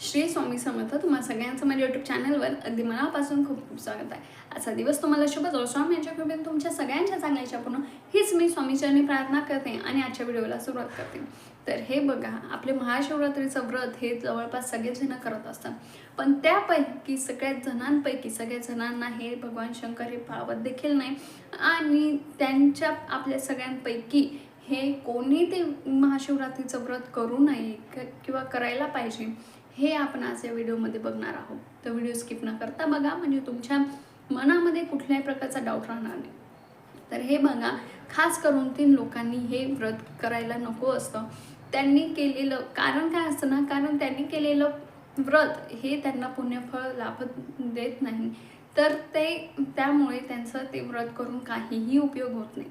श्री स्वामी समर्थ तुम्हा सगळ्यांचं माझ्या यूट्यूब चॅनलवर अगदी मनापासून खूप खूप स्वागत आहे. आजचा दिवस तुम्हाला शुभ जाऊ स्वामी यांच्या कृपेने तुमच्या सगळ्यांच्या चांगल्याच्या पूर्ण हीच मी स्वामीचरणी प्रार्थना करते आणि आजच्या व्हिडिओला सुरुवात करते. तर हे बघा आपले महाशिवरात्रीचं व्रत हे जवळपास सगळेजण करत असतात. पण त्यापैकी सगळ्या जणांपैकी सगळ्या जणांना हे भगवान शंकर हे पावत देखील नाही. आणि त्यांच्या आपल्या सगळ्यांपैकी हे कोणी ते महाशिवरात्रीचं व्रत करू नये किंवा करायला पाहिजे. हे आपण आज या व्हिडिओमध्ये बघणार आहोत. तर व्हिडिओ स्किप न करता बघा म्हणजे तुमच्या मनामध्ये कुठल्याही प्रकारचा डाऊट राहणार नाही. तर हे बघा खास करून तीन लोकांनी हे व्रत करायला नको असतं. त्यांनी केलेलं कारण काय असतं ना कारण त्यांनी केलेलं व्रत हे त्यांना पुण्यफळ लाभत देत नाही. तर ते त्यामुळे त्यांचं ते व्रत करून काहीही उपयोग होत नाही.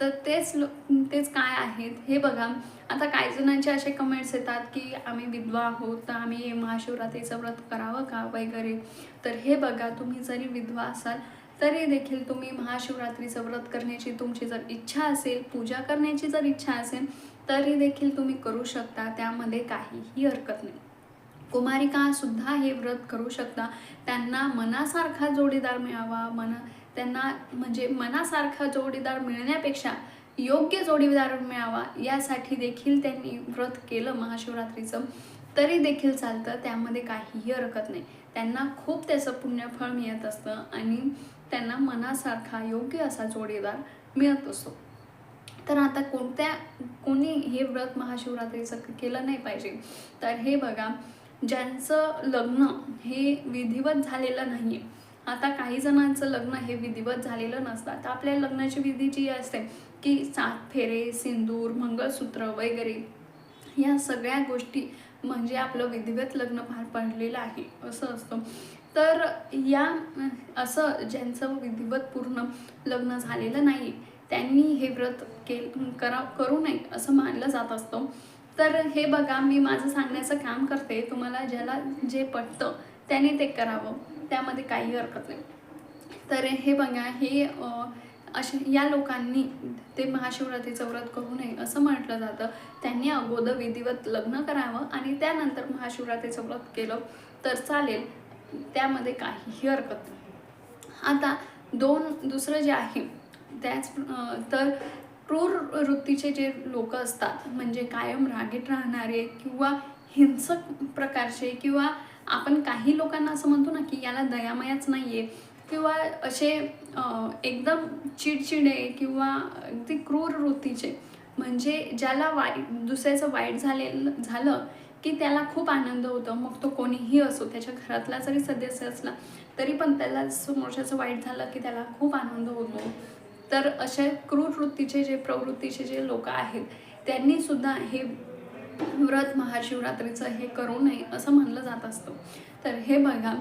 तर तेच लो तेच काय आहेत हे बघा. आता काही जणांचे असे कमेंट्स येतात की आम्ही विधवा आहोत तर आम्ही महाशिवरात्रीचं व्रत करावं का वगैरे? तर हे बघा तुम्ही जरी विधवा असाल तरी देखील तुम्ही महाशिवरात्रीचं व्रत करण्याची तुमची जर इच्छा असेल पूजा करण्याची जर इच्छा असेल तरी देखील तुम्ही करू शकता. त्यामध्ये काहीही हरकत नाही. कुमारिका सुद्धा हे व्रत करू शकता. त्यांना मनासारखा जोडीदार मिळावा मना त्यांना म्हणजे मनासारखा जोडीदार मिळण्यापेक्षा योग्य जोडीदार मिळावा यासाठी देखील त्यांनी व्रत केलं महाशिवरात्रीचं. तरी देखील चालतं त्यामध्ये काहीही हरकत नाही. त्यांना खूप त्याचं पुण्यफळ मिळत असतं आणि त्यांना मनासारखा योग्य असा जोडीदार मिळत असतो. तर आता कोणत्या कोणी हे व्रत महाशिवरात्रीचं केलं नाही पाहिजे. तर हे बघा ज्यांचं लग्न हे विधिवत झालेलं नाही आहे आता काही जणांचं लग्न हे विधिवत झालेलं नसतं. तर आपल्या लग्नाची विधी जी असते की सात फेरे सिंदूर मंगळसूत्र वगैरे या सगळ्या गोष्टी म्हणजे आपलं विधिवत लग्न पार पडलेलं आहे असं असतं. तर या असं ज्यांचं विधिवत पूर्ण लग्न झालेलं नाही त्यांनी हे व्रत के करा करू नये असं मानलं जात असतं. तर हे बघा मी माझं सांगण्याचं काम करते. तुम्हाला ज्याला जे पटतं त्याने ते करावं. त्यामध्ये काही हरकत नाही. तर हे बघा हे असे या लोकांनी ते महाशिवरात्रीचं व्रत करू नये असं म्हटलं जातं. त्यांनी अगोदर विधिवत लग्न करावं आणि त्यानंतर महाशिवरात्रीचं व्रत केलं तर चालेल. त्यामध्ये काहीही हरकत नाही. आता दोन दुसरं जे आहे त्याच तर क्रूर वृत्तीचे जे लोक असतात म्हणजे कायम रागीट राहणारे किंवा हिंसक प्रकारचे किंवा आपण काही लोकांना असं म्हणतो ना की याला दयामयाच नाही आहे किंवा असे एकदम चिडचिडे किंवा अगदी क्रूर वृत्तीचे म्हणजे ज्याला वाईट दुसऱ्याचं वाईट झालेलं झालं की त्याला खूप आनंद होतो. मग तो कोणीही असो त्याच्या घरातला जरी सदस्य असला तरी पण त्याला समोरच्याचं वाईट झालं की त्याला खूप आनंद होतो. तर अशा क्रूर वृत्तीचे जे प्रवृत्तीचे जे लोक आहेत त्यांनीसुद्धा हे व्रत महाशिवरात्रीचं हे करू नये असं म्हणलं जात असतं. तर हे बघा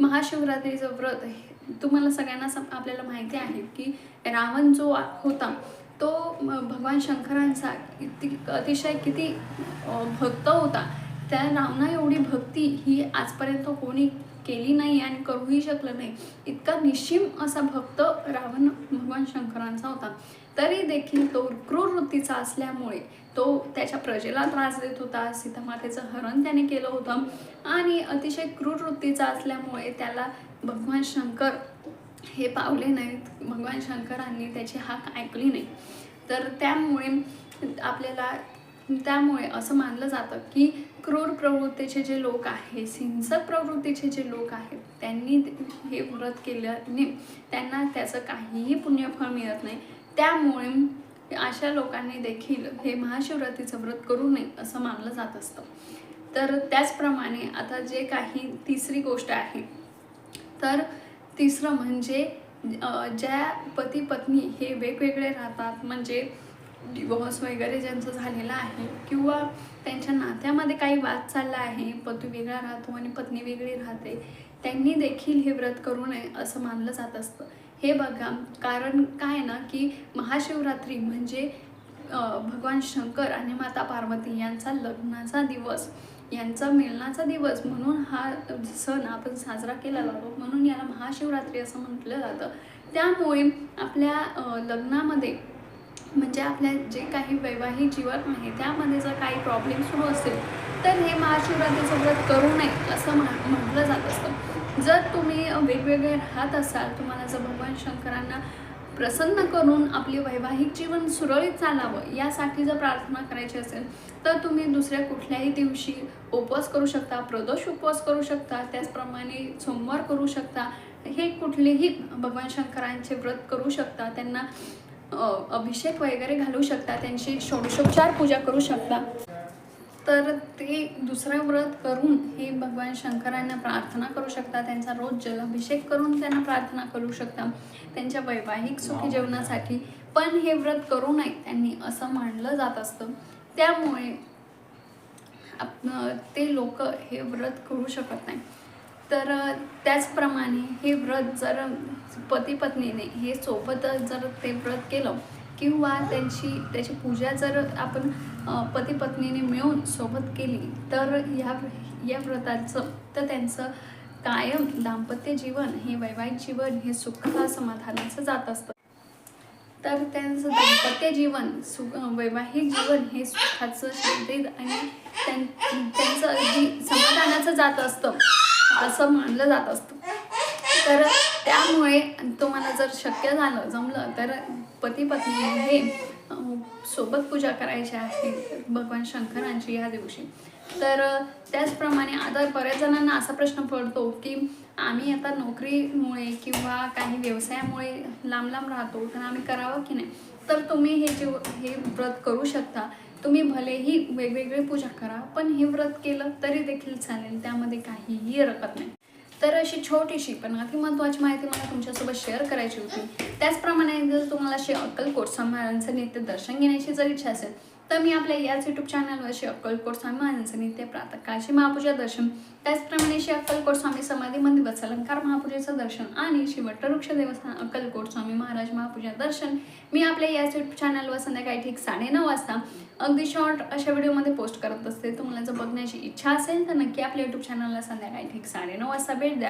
महाशिवरात्रीचं व्रत हे तुम्हाला सगळ्यांना सम आपल्याला माहिती आहे की रावण जो होता तो भगवान शंकरांचा किती अतिशय किती भक्त होता. त्या रावणा एवढी भक्ती ही आजपर्यंत कोणी केली नाही आणि करूही शकलं नाही. इतका निश्चिम असा भक्त रावण भगवान शंकरांचा होता. तरी देखील तो क्रूर वृत्तीचा असल्यामुळे तो त्याच्या प्रजेला त्रास देत होता. सीतामातेचं हरण त्याने केलं होतं. आणि अतिशय क्रूर वृत्तीचा असल्यामुळे त्याला भगवान शंकर हे पावले नाहीत. भगवान शंकरांनी त्याची हाक ऐकली नाही. तर त्यामुळे आपल्याला त्यामुळे असं मानलं जातं की क्रूर प्रवृत्तीचे जे लोक आहेत हिंसक प्रवृत्तीचे जे लोक आहेत त्यांनी हे व्रत केल्याने त्यांना त्याचं काहीही पुण्यफळ मिळत नाही. त्यामुळे अशा लोकांनी देखील हे महाशिवरात्रीचं व्रत करू नये असं मानलं जात असतं. तर त्याचप्रमाणे आता जे काही तिसरी गोष्ट आहे तर तिसरं म्हणजे ज्या पती पत्नी हे वेगवेगळे राहतात म्हणजे डिवोर्स वगैरे ज्यांचं झालेलं आहे किंवा त्यांच्या नात्यामध्ये काही वाद चालला आहे पती वेगळा राहतो आणि पत्नी वेगळी राहते त्यांनी देखील हे व्रत करू नये असं मानलं जात असतं. हे बघा कारण काय आहे ना की महाशिवरात्री म्हणजे भगवान शंकर आणि माता पार्वती यांचा लग्नाचा दिवस यांचा मिलनाचा दिवस म्हणून हा सण आपण साजरा केला जातो. म्हणून याला महाशिवरात्री असं म्हटलं जातं. त्यामुळे आपल्या लग्नामध्ये म्हणजे आपल्या जे काही वैवाहिक जीवन आहे त्यामध्ये जर काही प्रॉब्लेम सुरू असेल तर हे महाशिवरात्रीचं व्रत करू नये असं म्हण म्हटलं जात असतं. जर तुम्ही वेगवेगळे राहत असाल तुम्हाला जर भगवान शंकरांना प्रसन्न करून आपले वैवाहिक जीवन सुरळीत चालावं यासाठी जर प्रार्थना करायची असेल तर तुम्ही दुसऱ्या कुठल्याही दिवशी उपवास करू शकता प्रदोष उपवास करू शकता त्याचप्रमाणे सोमवार करू शकता हे कुठलेही भगवान शंकरांचे व्रत करू शकता त्यांना अभिषेक वगैरे घालू शकता त्यांची षोडशोपचार पूजा करू शकता. तर ते दुसरं व्रत करून हे भगवान शंकरांना प्रार्थना करू शकता त्यांचा रोज जलाभिषेक करून त्यांना प्रार्थना करू शकता त्यांच्या वैवाहिक सुखी जीवनासाठी पण हे व्रत करू नये त्यांनी असं मानलं जात असतं. त्यामुळे आप ते लोक हे व्रत करू शकत नाही तर त्याचप्रमाणे हे व्रत जर पती पत्नीने हे सोबत जर ते व्रत केलं किंवा त्यांची त्याची पूजा जर आपण पती पत्नीने मिळून सोबत केली तर या या व्रताचं तर त्यांचं कायम दाम्पत्य जीवन हे वैवाहिक जीवन हे सुखा समाधानाचं जात असतं. तर त्यांचं दाम्पत्य जीवन सुख वैवाहिक जीवन हे सुखाचं शांतीत आणि त्यां त्यांचं अगदी समाधानाचं जात असतं असं मानलं जात असतं. तर त्यामुळे तुम्हाला जर शक्य झालं जमलं तर पती पत्नी हे सोबत पूजा करायची आहे भगवान शंकरांची या दिवशी. तर त्याचप्रमाणे आता बऱ्याच जणांना असा प्रश्न पडतो की आम्ही आता नोकरीमुळे किंवा काही व्यवसायामुळे लांब लांब राहतो तर आम्ही करावं की नाही? तर तुम्ही हे जे हे व्रत करू शकता. तुम्ही भलेही वेगवेगळी पूजा करा पण हे व्रत केलं तरी देखील चालेल त्यामध्ये काहीही हरकत नाही. तर अशी छोटीशी पण अति महत्त्वाची माहिती मला तुमच्यासोबत शेअर करायची होती. त्याचप्रमाणे जर तुम्हाला श्री अक्कलकोट स्वामी महाराजांचं नित्य दर्शन घेण्याची जर इच्छा असेल तर मी आपल्या याच यूट्यूब चॅनलवर श्री अक्कलकोट स्वामी महाराजांचं नित्य प्रातःकाळची महापूजा दर्शन. त्याचप्रमाणे श्री अक्कलकोट स्वामी समाधी मंदिर वत्स अलंकार महापूजेचं दर्शन आणि श्री वट्टवृक्ष देवस्थान अक्कलकोट स्वामी महाराज महापूजा दर्शन. मी आपल्या याच यूट्यूब चॅनलवर संध्याकाळी ठीक साडेनऊ वाजता अगदी शॉर्ट अशा व्हिडिओमध्ये पोस्ट करत असते. तुम्हाला जर बघण्याची इच्छा असेल तर नक्की आपल्या यूट्यूब चॅनलला संध्याकाळी ठीक साडेनऊ वाजता भेट द्या.